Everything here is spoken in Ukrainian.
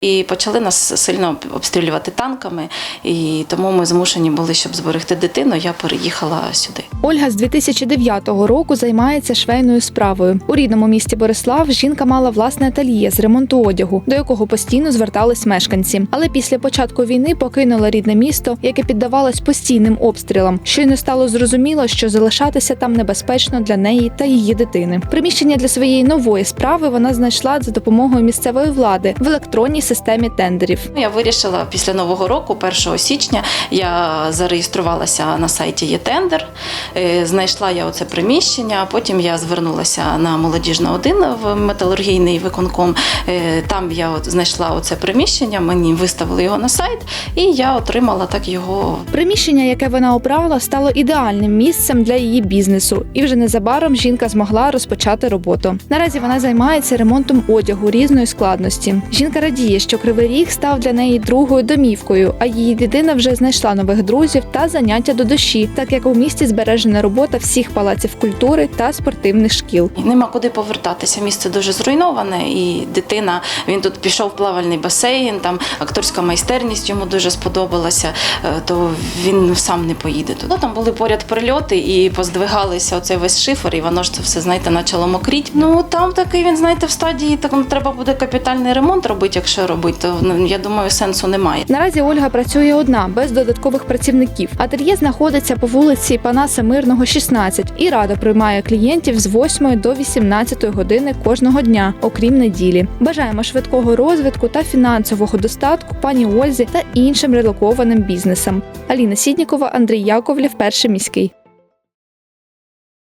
І почали нас сильно обстрілювати танками, і тому ми змушені були, щоб зберегти дитину. Я переїхала сюди. Ольга з 2009 року займається швейною справою. У рідному місті Борислав жінка мала власне ательє з ремонту одягу, до якого постійно звертались мешканці. Але після початку війни покинула рідне місто, яке піддавалось постійним обстрілам. Щойно стало зрозуміло, що залишатися там небезпечно для неї та її дитини. Приміщення для своєї нової справи вона знайшла за допомогою місцевої влади в електронній системі тендерів. Я вирішила після нового року, 1 січня, я зареєструвалася на сайті ЄТендер, е, знайшла я оце приміщення. Потім я звернулася на молодіжна 1 в металургійний виконком. Е, Там я от знайшла оце приміщення, мені виставили його на сайт, і я отримала так його Приміщення, яке вона обрала, стало ідеальним місцем для її бізнесу, і вже незабаром жінка змогла розпочати роботу. Наразі вона займається ремонтом одягу різної складності. Жінка радіє, що Кривий Ріг став для неї другою домівкою, а її дитина вже знайшла нових друзів та заняття до душі, так як у місті збережена робота всіх палаців культури та спортивних шкіл. Нема куди повертатися. Місце дуже зруйноване, і дитина він тут пішов в плавальний басейн, там акторська майстерність йому дуже сподобалася, е, то він сам не поїде туди. Там були поряд прильоти і поздвигалися оцей весь шифер, і воно ж це все, знаєте, почало мокріть. Ну там такий він, знаєте, в стадії так ну, треба буде капітальний ремонт робити, якщо робити, то ну, я думаю, сенсу немає. Наразі Ольга працює одна без додаткових працівників. Ательє знаходиться по вулиці Панаса Мирного, 16 і радо приймає клієнтів з 8 до 18 години кожного дня, окрім неділі. Бажаємо швидкого розвитку та фінансового достатку пані Ользі та іншим релокованим бізнесам. Аліна Сіднікова, Андрій Яковлєв, перший міський.